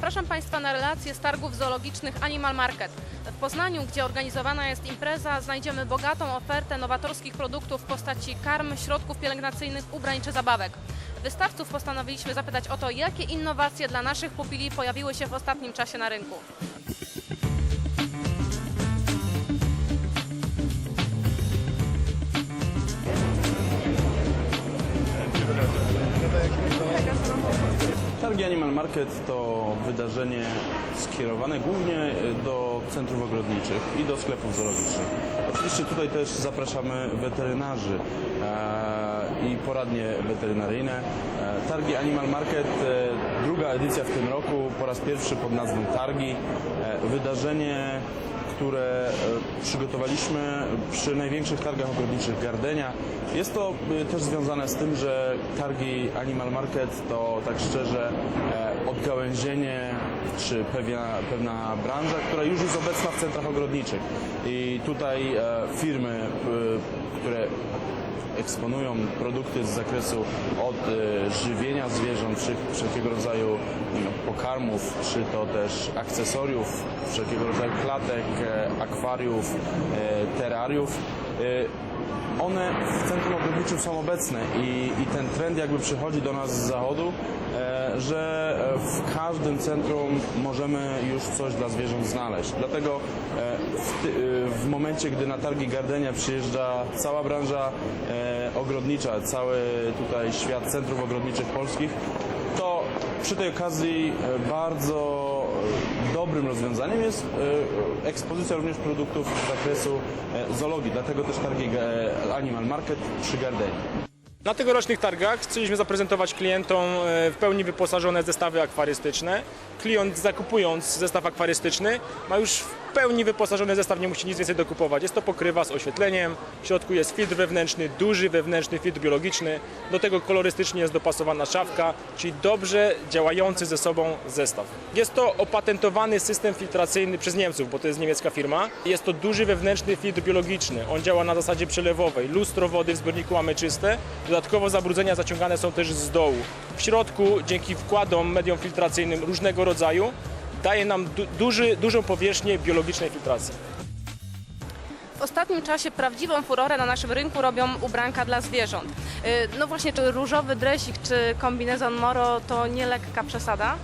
Zapraszam Państwa na relacje z targów zoologicznych Animal Market. W Poznaniu, gdzie organizowana jest impreza, znajdziemy bogatą ofertę nowatorskich produktów w postaci karm, środków pielęgnacyjnych, ubrań czy zabawek. Wystawców postanowiliśmy zapytać o to, jakie innowacje dla naszych pupili pojawiły się w ostatnim czasie na rynku. Targi Animal Market to wydarzenie skierowane głównie do centrów ogrodniczych i do sklepów zoologicznych. Oczywiście tutaj też zapraszamy weterynarzy e, i poradnie weterynaryjne. E, Targi Animal Market, e, druga edycja w tym roku, po raz pierwszy pod nazwą Targi. Wydarzenie które e, przygotowaliśmy przy największych targach ogrodniczych Gardenia. Jest to e, też związane z tym, że targi Animal Market to tak szczerze e, odgałęzienie czy pewna, pewna branża, która już jest obecna w centrach ogrodniczych. I tutaj firmy, które eksponują produkty z zakresu od e, żywienia zwierząt, czy wszelkiego rodzaju pokarmów, czy to też akcesoriów, wszelkiego rodzaju klatek, e, akwariów, e, terrariów. e, One w centrum ogrodniczym są obecne i, i ten trend jakby przychodzi do nas z zachodu, e, że w każdym centrum możemy już coś dla zwierząt znaleźć. Dlatego e, w, e, w momencie, gdy na targi Gardenia przyjeżdża cała branża ogrodnicza, cały tutaj świat centrów ogrodniczych polskich, to przy tej okazji bardzo dobrym rozwiązaniem jest e, ekspozycja również produktów z zakresu e, zoologii. Dlatego też targi e, Animal Market przy Gardenie. Na tegorocznych targach chcieliśmy zaprezentować klientom w pełni wyposażone zestawy akwarystyczne. Klient zakupując zestaw akwarystyczny ma już w pełni wyposażony zestaw, nie musi nic więcej dokupować. Jest to pokrywa z oświetleniem, w środku jest filtr wewnętrzny, duży wewnętrzny filtr biologiczny, do tego kolorystycznie jest dopasowana szafka, czyli dobrze działający ze sobą zestaw. Jest to opatentowany system filtracyjny przez Niemców, bo to jest niemiecka firma. Jest to duży wewnętrzny filtr biologiczny. On działa na zasadzie przelewowej. Lustro wody w zbiorniku mamy czyste. Dodatkowo zabrudzenia zaciągane są też z dołu. W środku, dzięki wkładom medium filtracyjnym różnego rodzaju, daje nam du- duży, dużą powierzchnię biologicznej filtracji. W ostatnim czasie prawdziwą furorę na naszym rynku robią ubranka dla zwierząt. Y, No właśnie, czy różowy dresik, czy kombinezon moro to nie lekka przesada?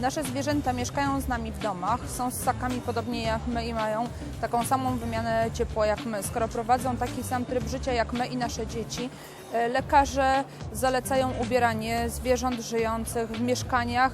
Nasze zwierzęta mieszkają z nami w domach, są ssakami podobnie jak my i mają taką samą wymianę ciepła jak my. Skoro prowadzą taki sam tryb życia jak my i nasze dzieci, e, lekarze zalecają ubieranie zwierząt żyjących w mieszkaniach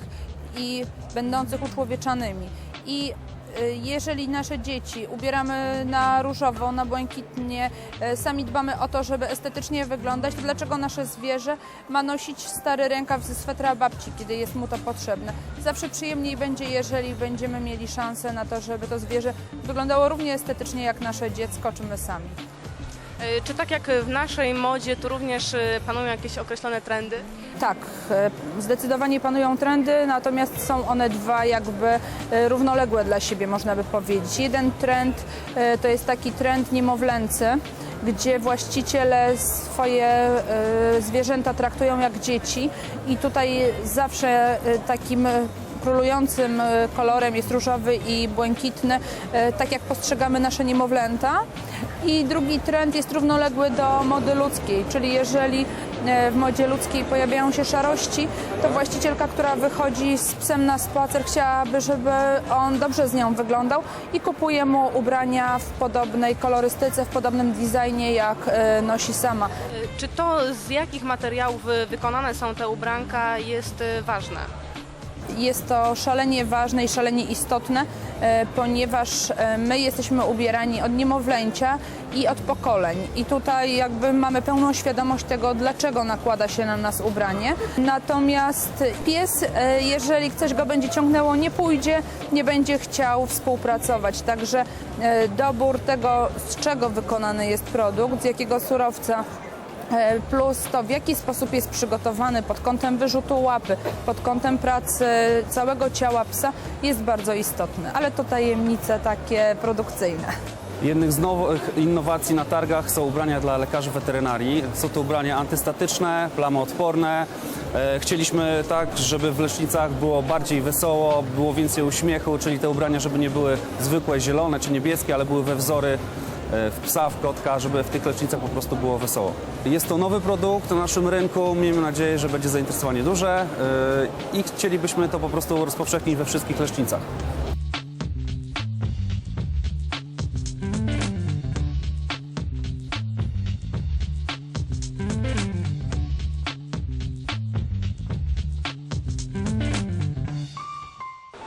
i będących uczłowieczanymi. I e, jeżeli nasze dzieci ubieramy na różowo, na błękitnie, e, sami dbamy o to, żeby estetycznie wyglądać, to dlaczego nasze zwierzę ma nosić stary rękaw ze swetra babci, kiedy jest mu to potrzebne? Zawsze przyjemniej będzie, jeżeli będziemy mieli szansę na to, żeby to zwierzę wyglądało równie estetycznie jak nasze dziecko czy my sami. Y, Czy tak jak w naszej modzie, tu również y, panują jakieś określone trendy? Tak, e, zdecydowanie panują trendy, natomiast są one dwa jakby e, równoległe dla siebie, można by powiedzieć. Jeden trend e, to jest taki trend niemowlęcy, gdzie właściciele swoje e, zwierzęta traktują jak dzieci i tutaj zawsze e, takim e, królującym e, kolorem jest różowy i błękitny, e, tak jak postrzegamy nasze niemowlęta. I drugi trend jest równoległy do mody ludzkiej, czyli jeżeli e, w modzie ludzkiej pojawiają się szarości, to właścicielka, która wychodzi z psem na spacer, chciałaby, żeby on dobrze z nią wyglądał i kupuje mu ubrania w podobnej kolorystyce, w podobnym designie, jak nosi sama. Czy to z jakich materiałów wykonane są te ubranka jest ważne? Jest to szalenie ważne i szalenie istotne, e, ponieważ e, my jesteśmy ubierani od niemowlęcia i od pokoleń. I tutaj jakby mamy pełną świadomość tego, dlaczego nakłada się na nas ubranie. Natomiast pies, e, jeżeli coś go będzie ciągnęło, nie pójdzie, nie będzie chciał współpracować. Także dobór tego, z czego wykonany jest produkt, z jakiego surowca plus to, w jaki sposób jest przygotowany pod kątem wyrzutu łapy, pod kątem pracy całego ciała psa jest bardzo istotne, ale to tajemnice takie produkcyjne. Jednych z nowych innowacji na targach są ubrania dla lekarzy weterynarii. Są to ubrania antystatyczne, plamoodporne, E, Chcieliśmy tak, żeby w Lecznicach było bardziej wesoło, było więcej uśmiechu, czyli te ubrania, żeby nie były zwykłe, zielone czy niebieskie, ale były we wzory e, w psa, w kotka, żeby w tych lecznicach po prostu było wesoło. Jest to nowy produkt na naszym rynku, miejmy nadzieję, że będzie zainteresowanie duże e, i chcielibyśmy to po prostu rozpowszechnić we wszystkich lecznicach.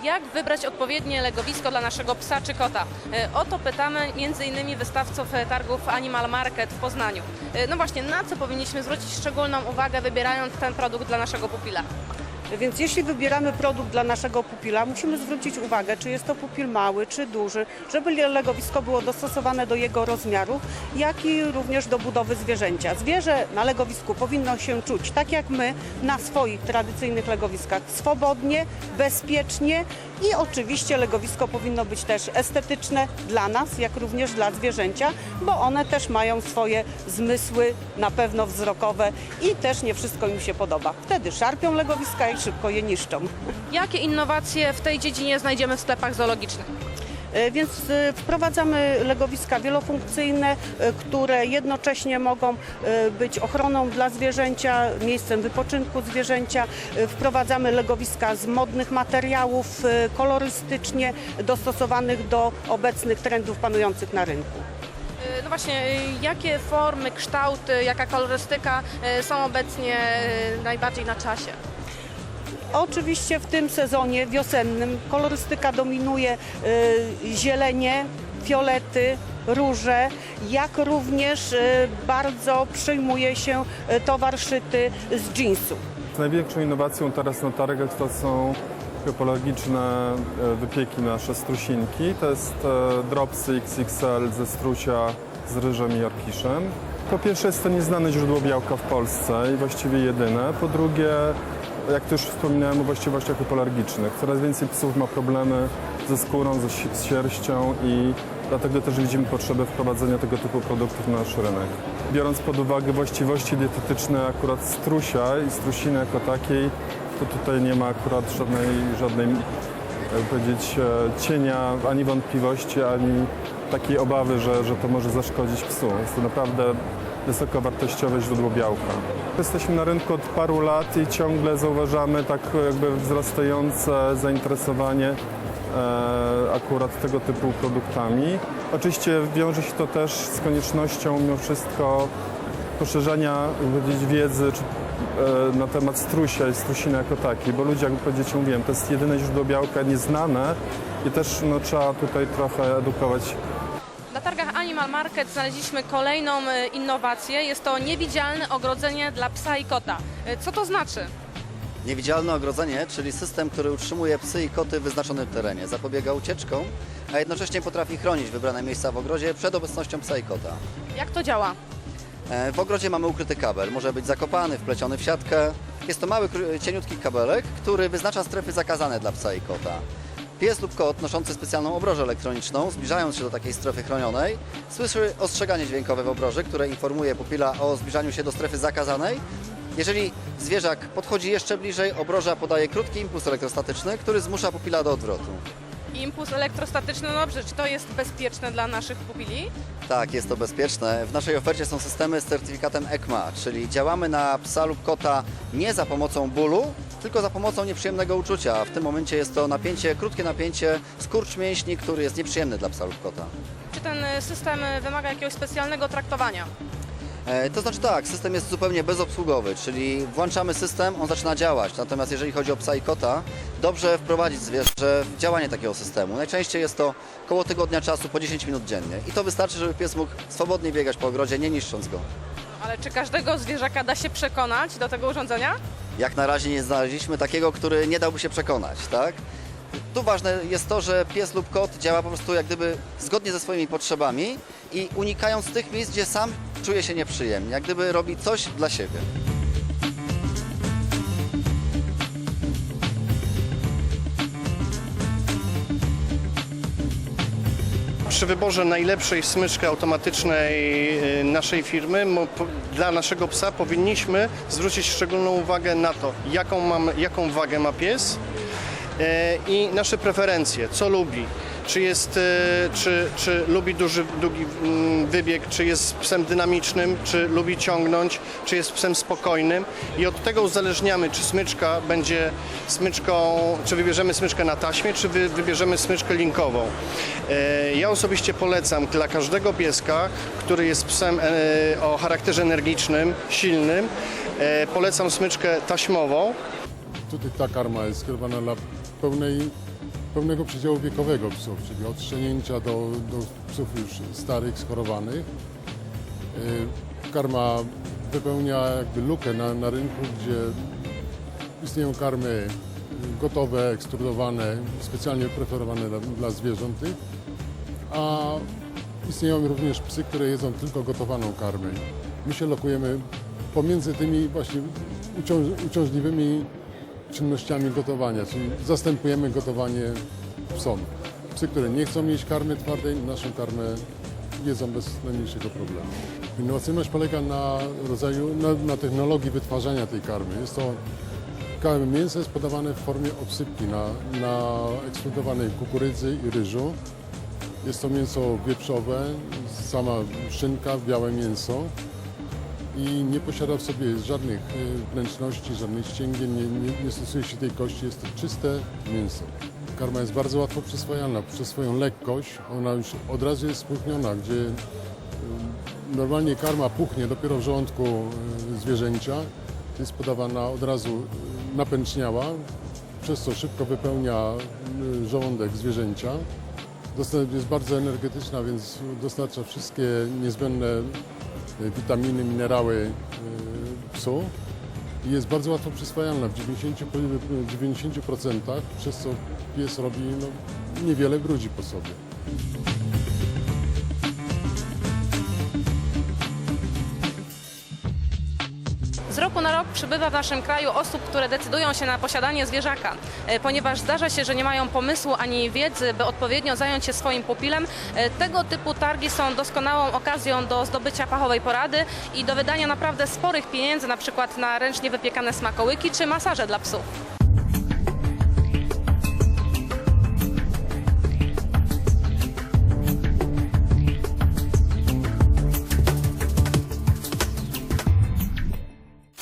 Jak wybrać odpowiednie legowisko dla naszego psa czy kota? E, O to pytamy m.in. wystawców e, targów Animal Market w Poznaniu. E, No właśnie, na co powinniśmy zwrócić szczególną uwagę, wybierając ten produkt dla naszego pupila? Więc jeśli wybieramy produkt dla naszego pupila, musimy zwrócić uwagę, czy jest to pupil mały, czy duży, żeby legowisko było dostosowane do jego rozmiarów, jak i również do budowy zwierzęcia. Zwierzę na legowisku powinno się czuć tak jak my na swoich tradycyjnych legowiskach, swobodnie, bezpiecznie i oczywiście legowisko powinno być też estetyczne dla nas, jak również dla zwierzęcia, bo one też mają swoje zmysły, na pewno wzrokowe i też nie wszystko im się podoba. Wtedy szarpią legowiska i szybko je niszczą. Jakie innowacje w tej dziedzinie znajdziemy w sklepach zoologicznych? E, Więc e, wprowadzamy legowiska wielofunkcyjne, e, które jednocześnie mogą być ochroną dla zwierzęcia, miejscem wypoczynku zwierzęcia. Wprowadzamy legowiska z modnych materiałów, kolorystycznie dostosowanych do obecnych trendów panujących na rynku. No właśnie, jakie formy, kształty, jaka kolorystyka są obecnie najbardziej na czasie? Oczywiście w tym sezonie wiosennym kolorystyka dominuje y, zielenie, fiolety, róże, jak również y, bardzo przyjmuje się y, towar szyty z jeansu. Największą innowacją teraz na targach to są ekologiczne e, wypieki nasze strusinki. To jest e, dropsy XXL ze strusia z ryżem i orkiszem. Po pierwsze jest to nieznane źródło białka w Polsce i właściwie jedyne. Po drugie, jak to już wspominałem o właściwościach hipoalergicznych. Coraz więcej psów ma problemy ze skórą, ze z sierścią i dlatego też widzimy potrzebę wprowadzenia tego typu produktów na nasz rynek. Biorąc pod uwagę właściwości dietetyczne akurat strusia i strusiny jako takiej, to tutaj nie ma akurat żadnej, żadnej jakby powiedzieć, e, cienia, ani wątpliwości, ani takiej obawy, że, że to może zaszkodzić psu. Jest to naprawdę wysokowartościowe źródło białka. Jesteśmy na rynku od paru lat i ciągle zauważamy tak jakby wzrastające zainteresowanie e, akurat tego typu produktami. Oczywiście wiąże się to też z koniecznością mimo wszystko poszerzania powiedzieć, wiedzy e, na temat strusia i strusiny jako takiej, bo ludzie, jak powiedzieć, mówiłem, to jest jedyne źródło białka nieznane i też no, trzeba tutaj trochę edukować Animal Market znaleźliśmy kolejną e, innowację. Jest to niewidzialne ogrodzenie dla psa i kota. E, Co to znaczy? Niewidzialne ogrodzenie, czyli system, który utrzymuje psy i koty w wyznaczonym terenie, zapobiega ucieczkom, a jednocześnie potrafi chronić wybrane miejsca w ogrodzie przed obecnością psa i kota. Jak to działa? E, W ogrodzie mamy ukryty kabel, może być zakopany, wpleciony w siatkę. Jest to mały, cieniutki kabelek, który wyznacza strefy zakazane dla psa i kota. Pies lub kot noszący specjalną obrożę elektroniczną, zbliżając się do takiej strefy chronionej, słyszy ostrzeganie dźwiękowe w obroży, które informuje pupila o zbliżaniu się do strefy zakazanej. Jeżeli zwierzak podchodzi jeszcze bliżej, obroża podaje krótki impuls elektrostatyczny, który zmusza pupila do odwrotu. Impuls elektrostatyczny, no dobrze, czy to jest bezpieczne dla naszych pupili? Tak, jest to bezpieczne. W naszej ofercie są systemy z certyfikatem ECMA, czyli działamy na psa lub kota nie za pomocą bólu, tylko za pomocą nieprzyjemnego uczucia. W tym momencie jest to napięcie, krótkie napięcie, skurcz mięśni, który jest nieprzyjemny dla psa lub kota. Czy ten system wymaga jakiegoś specjalnego traktowania? E, To znaczy tak, system jest zupełnie bezobsługowy, czyli włączamy system, on zaczyna działać. Natomiast jeżeli chodzi o psa i kota, dobrze wprowadzić zwierzę w działanie takiego systemu. Najczęściej jest to koło tygodnia czasu po 10 minut dziennie. I to wystarczy, żeby pies mógł swobodnie biegać po ogrodzie, nie niszcząc go. Ale czy każdego zwierzaka da się przekonać do tego urządzenia? Jak na razie nie znaleźliśmy takiego, który nie dałby się przekonać, tak? Tu ważne jest to, że pies lub kot działa po prostu jak gdyby zgodnie ze swoimi potrzebami i unikając tych miejsc, gdzie sam czuje się nieprzyjemnie, jak gdyby robi coś dla siebie. przy wyborze najlepszej smyczki automatycznej y, naszej firmy dla naszego psa powinniśmy zwrócić szczególną uwagę na to, jaką, mamy, jaką wagę ma pies i nasze preferencje, co lubi. Czy, jest, e, czy, czy lubi duży, długi mm, wybieg, czy jest psem dynamicznym, czy lubi ciągnąć, czy jest psem spokojnym i od tego uzależniamy, czy smyczka będzie smyczką, czy wybierzemy smyczkę na taśmie, czy wy, wybierzemy smyczkę linkową. E, Ja osobiście polecam dla każdego pieska, który jest psem e, o charakterze energicznym, silnym, e, polecam smyczkę taśmową, Tutaj ta karma jest skierowana dla pełnej, pełnego przedziału wiekowego psów, czyli od szczenięcia do, do psów już starych, schorowanych. Yy, Karma wypełnia jakby lukę na, na rynku, gdzie istnieją karmy gotowe, ekstrudowane, specjalnie preferowane dla, dla zwierząt, a istnieją również psy, które jedzą tylko gotowaną karmę. My się lokujemy pomiędzy tymi właśnie uciąż, uciążliwymi czynnościami gotowania, czyli zastępujemy gotowanie psom. Psy, które nie chcą jeść karmy twardej, naszą karmę jedzą bez najmniejszego problemu. Innowacyjność polega na rodzaju, na, na technologii wytwarzania tej karmy. Jest to karmy mięso jest podawane w formie obsypki na, na eksplodowanej kukurydzy i ryżu. Jest to mięso wieprzowe, sama szynka, białe mięso i nie posiada w sobie żadnych y, wnętrzności, żadnych ścięgien, nie, nie, nie stosuje się tej kości, jest to czyste mięso. Karma jest bardzo łatwo przyswajalna przez swoją lekkość, ona już od razu jest spróchniona, gdzie y, normalnie karma puchnie dopiero w żołądku y, zwierzęcia, jest podawana od razu napęczniała, przez co szybko wypełnia żołądek zwierzęcia. Jest bardzo energetyczna, więc dostarcza wszystkie niezbędne witaminy, minerały psu i jest bardzo łatwo przyswajalna w 90, po- w 90%, przez co pies robi no, niewiele brudzi po sobie. Na rok przybywa w naszym kraju osób, które decydują się na posiadanie zwierzaka, e, ponieważ zdarza się, że nie mają pomysłu ani wiedzy, by odpowiednio zająć się swoim pupilem. E, Tego typu targi są doskonałą okazją do zdobycia fachowej porady i do wydania naprawdę sporych pieniędzy, na przykład na ręcznie wypiekane smakołyki czy masaże dla psów.